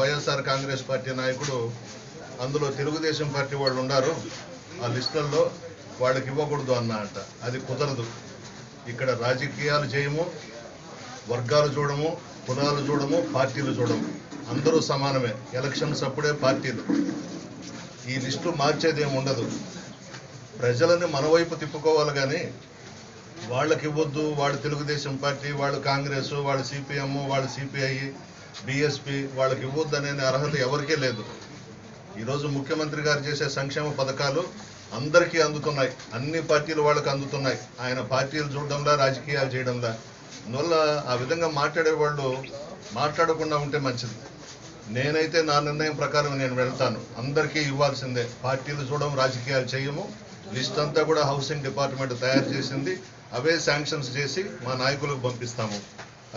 YSR Congress party నాయకుడు అందులో Telugu Desam party వాళ్ళు ఉన్నారు ఆ లిస్టుల్లో వాళ్ళకి ఇవ్వకూడదు అన్నట అది కుదరదు. ఇక్కడ రాజకీయాలు చేయము వర్గాలు చూడము కులాలు చూడము పార్టీలు చూడము. అందరూ సమానమే. ఎలక్షన్స్ అప్పుడే పార్టీలు. ఈ లిస్టు మార్చేది ఏమి ఉండదు. ప్రజలని మన వైపు తిప్పుకోవాలి కానీ వాళ్ళకి ఇవ్వద్దు. వాళ్ళు తెలుగుదేశం పార్టీ వాళ్ళు కాంగ్రెస్ వాళ్ళు సిపిఎం వాళ్ళు సిపిఐ. బిఎస్పి వాళ్ళకి ఇవ్వద్దనే అర్హత ఎవరికీ లేదు. ఈరోజు ముఖ్యమంత్రి గారు చేసే సంక్షేమ పథకాలు అందరికీ అందుతున్నాయి. అన్ని పార్టీలు వాళ్ళకి అందుతున్నాయి. ఆయన పార్టీలు చూడడంలా రాజకీయాలు చేయడంలా. అందువల్ల ఆ విధంగా మాట్లాడే వాళ్ళు మాట్లాడకుండా ఉంటే మంచిది. నేనైతే నా నిర్ణయం ప్రకారం నేను వెళ్తాను. అందరికీ ఇవ్వాల్సిందే. పార్టీలు చూడడం రాజకీయాలు చేయము. లిస్ట్ అంతా కూడా హౌసింగ్ డిపార్ట్మెంట్ తయారు చేసింది. అవే శాంక్షన్స్ చేసి మా నాయకులకు పంపిస్తాము.